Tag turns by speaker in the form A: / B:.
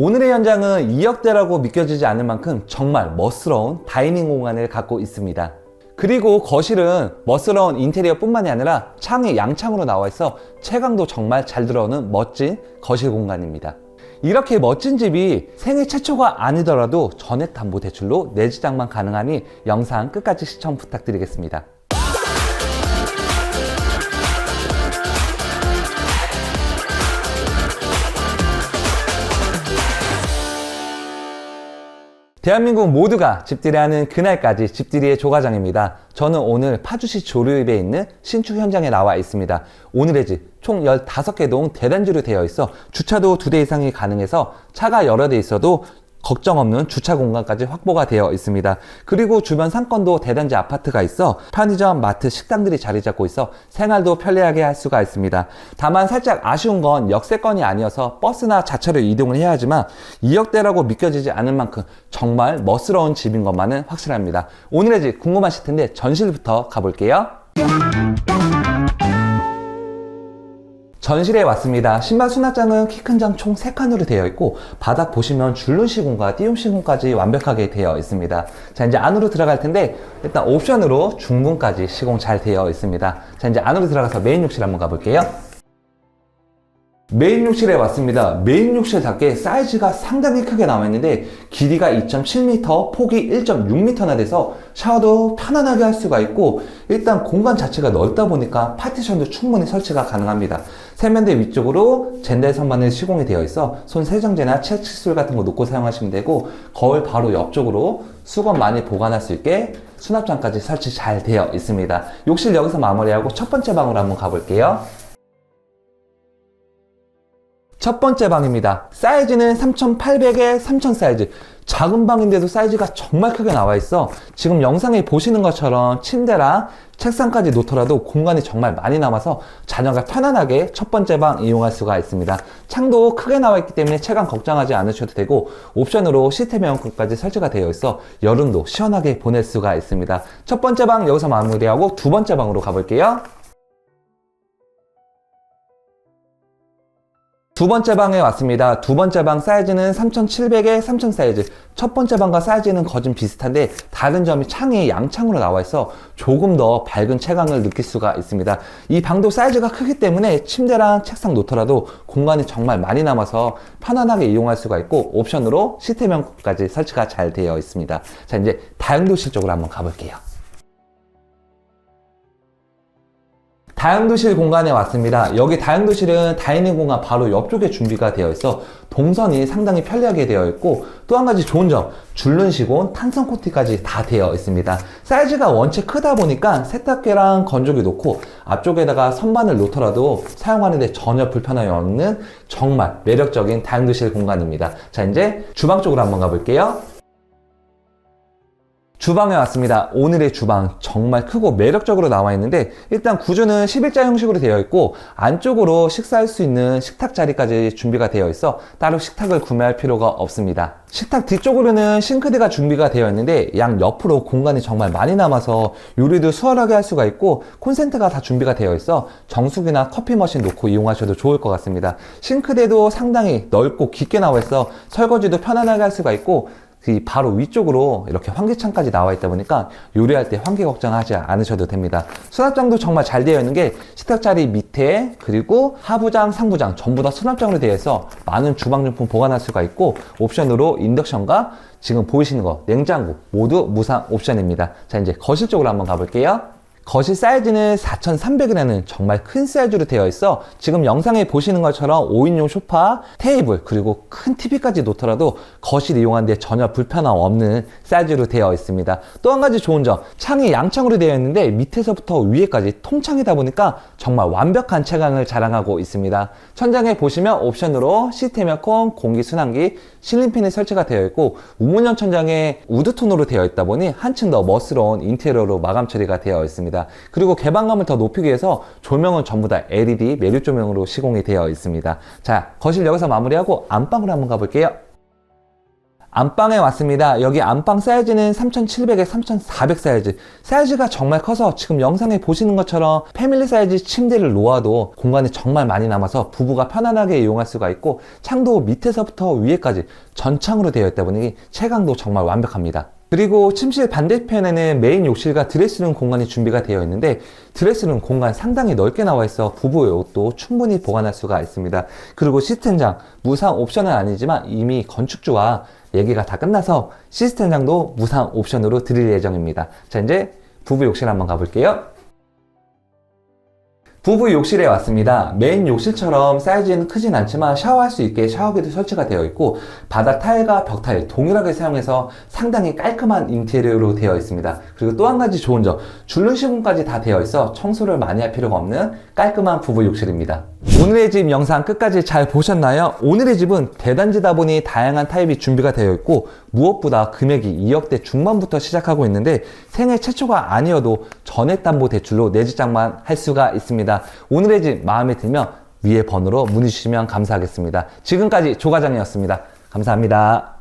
A: 오늘의 현장은 2억대라고 믿겨지지 않을 만큼 정말 멋스러운 다이닝 공간을 갖고 있습니다. 그리고 거실은 멋스러운 인테리어 뿐만이 아니라 창이 양창으로 나와 있어 채광도 정말 잘 들어오는 멋진 거실 공간입니다. 이렇게 멋진 집이 생애 최초가 아니더라도 전액 담보 대출로 내지장만 가능하니 영상 끝까지 시청 부탁드리겠습니다. 대한민국 모두가 집들이 하는 그날까지 집들이의 조과장입니다. 저는 오늘 파주시 조류입에 있는 신축 현장에 나와 있습니다. 오늘의 집 총 15개 동 대단지로 되어 있어 주차도 2대 이상이 가능해서 차가 여러 대 있어도 걱정 없는 주차 공간까지 확보가 되어 있습니다. 그리고 주변 상권도 대단지 아파트가 있어 편의점, 마트, 식당들이 자리 잡고 있어 생활도 편리하게 할 수가 있습니다. 다만 살짝 아쉬운 건 역세권이 아니어서 버스나 자차로 이동을 해야 하지만 2억대라고 믿겨지지 않을 만큼 정말 멋스러운 집인 것만은 확실합니다. 오늘의 집 궁금하실 텐데 전실부터 가볼게요. 전실에 왔습니다. 신발 수납장은 키 큰 장 총 3칸으로 되어 있고 바닥 보시면 줄눈 시공과 띄움 시공까지 완벽하게 되어 있습니다. 자 이제 안으로 들어갈 텐데 일단 옵션으로 중문까지 시공 잘 되어 있습니다. 자 이제 안으로 들어가서 메인 욕실 한번 가볼게요. 메인 욕실에 왔습니다. 메인 욕실답게 사이즈가 상당히 크게 나와 있는데 길이가 2.7m, 폭이 1.6m나 돼서 샤워도 편안하게 할 수가 있고 일단 공간 자체가 넓다 보니까 파티션도 충분히 설치가 가능합니다. 세면대 위쪽으로 젠달 선반을 시공이 되어 있어 손 세정제나 치약 칫솔 같은 거 놓고 사용하시면 되고 거울 바로 옆쪽으로 수건 많이 보관할 수 있게 수납장까지 설치 잘 되어 있습니다. 욕실 여기서 마무리하고 첫 번째 방으로 한번 가볼게요. 첫 번째 방입니다. 사이즈는 3800에 3000 사이즈. 작은 방인데도 사이즈가 정말 크게 나와 있어. 지금 영상에 보시는 것처럼 침대랑 책상까지 놓더라도 공간이 정말 많이 남아서 자녀가 편안하게 첫 번째 방 이용할 수가 있습니다. 창도 크게 나와 있기 때문에 체감 걱정하지 않으셔도 되고 옵션으로 시스템 에어컨까지 설치가 되어 있어 여름도 시원하게 보낼 수가 있습니다. 첫 번째 방 여기서 마무리하고 두 번째 방으로 가볼게요. 두 번째 방에 왔습니다. 두 번째 방 사이즈는 3700에 3000 사이즈. 첫 번째 방과 사이즈는 거진 비슷한데 다른 점이 창이 양창으로 나와 있어 조금 더 밝은 채광을 느낄 수가 있습니다. 이 방도 사이즈가 크기 때문에 침대랑 책상 놓더라도 공간이 정말 많이 남아서 편안하게 이용할 수가 있고 옵션으로 시트면까지 설치가 잘 되어 있습니다. 자 이제 다용도실 쪽으로 한번 가볼게요. 다용도실 공간에 왔습니다. 여기 다용도실은 다이닝 공간 바로 옆쪽에 준비가 되어 있어 동선이 상당히 편리하게 되어 있고 또 한 가지 좋은 점 줄눈 시공, 탄성 코팅까지 다 되어 있습니다. 사이즈가 원체 크다 보니까 세탁기랑 건조기 놓고 앞쪽에다가 선반을 놓더라도 사용하는데 전혀 불편함이 없는 정말 매력적인 다용도실 공간입니다. 자 이제 주방 쪽으로 한번 가볼게요. 주방에 왔습니다. 오늘의 주방 정말 크고 매력적으로 나와 있는데 일단 구조는 11자 형식으로 되어 있고 안쪽으로 식사할 수 있는 식탁 자리까지 준비가 되어 있어 따로 식탁을 구매할 필요가 없습니다. 식탁 뒤쪽으로는 싱크대가 준비가 되어 있는데 양 옆으로 공간이 정말 많이 남아서 요리도 수월하게 할 수가 있고 콘센트가 다 준비가 되어 있어 정수기나 커피 머신 놓고 이용하셔도 좋을 것 같습니다. 싱크대도 상당히 넓고 깊게 나와 있어 설거지도 편안하게 할 수가 있고 그 바로 위쪽으로 이렇게 환기창까지 나와 있다 보니까 요리할 때 환기 걱정하지 않으셔도 됩니다. 수납장도 정말 잘 되어 있는 게 식탁 자리 밑에 그리고 하부장, 상부장 전부 다 수납장으로 되어 있어 많은 주방용품 보관할 수가 있고 옵션으로 인덕션과 지금 보이시는 거 냉장고 모두 무상 옵션입니다. 자 이제 거실 쪽으로 한번 가볼게요. 거실 사이즈는 4,300이라는 정말 큰 사이즈로 되어 있어 지금 영상에 보시는 것처럼 5인용 소파, 테이블, 그리고 큰 TV까지 놓더라도 거실 이용하는데 전혀 불편함 없는 사이즈로 되어 있습니다. 또 한 가지 좋은 점, 창이 양창으로 되어 있는데 밑에서부터 위에까지 통창이다 보니까 정말 완벽한 채광을 자랑하고 있습니다. 천장에 보시면 옵션으로 시스템 에어컨, 공기순환기, 실린팬이 설치가 되어 있고 우문형 천장에 우드톤으로 되어 있다 보니 한층 더 멋스러운 인테리어로 마감 처리가 되어 있습니다. 그리고 개방감을 더 높이기 위해서 조명은 전부 다 LED 매립 조명으로 시공이 되어 있습니다. 자, 거실 여기서 마무리하고 안방으로 한번 가볼게요. 안방에 왔습니다. 여기 안방 사이즈는 3700에 3400 사이즈. 사이즈가 정말 커서 지금 영상에 보시는 것처럼 패밀리 사이즈 침대를 놓아도 공간이 정말 많이 남아서 부부가 편안하게 이용할 수가 있고 창도 밑에서부터 위에까지 전창으로 되어 있다 보니 채광도 정말 완벽합니다. 그리고 침실 반대편에는 메인 욕실과 드레스룸 공간이 준비가 되어 있는데 드레스룸 공간 상당히 넓게 나와 있어 부부의 옷도 충분히 보관할 수가 있습니다. 그리고 시스템장 무상 옵션은 아니지만 이미 건축주와 얘기가 다 끝나서 시스템장도 무상 옵션으로 드릴 예정입니다. 자 이제 부부 욕실 한번 가볼게요. 부부 욕실에 왔습니다. 메인 욕실처럼 사이즈는 크진 않지만 샤워할 수 있게 샤워기도 설치가 되어 있고 바닥 타일과 벽 타일 동일하게 사용해서 상당히 깔끔한 인테리어로 되어 있습니다. 그리고 또 한 가지 좋은 점 줄눈 시공까지 다 되어 있어 청소를 많이 할 필요가 없는 깔끔한 부부 욕실입니다. 오늘의 집 영상 끝까지 잘 보셨나요? 오늘의 집은 대단지다 보니 다양한 타입이 준비가 되어 있고 무엇보다 금액이 2억대 중반부터 시작하고 있는데 생애 최초가 아니어도 전액담보 대출로 내 집장만 할 수가 있습니다. 오늘의 집 마음에 들면 위에 번호로 문의 주시면 감사하겠습니다. 지금까지 조과장이었습니다. 감사합니다.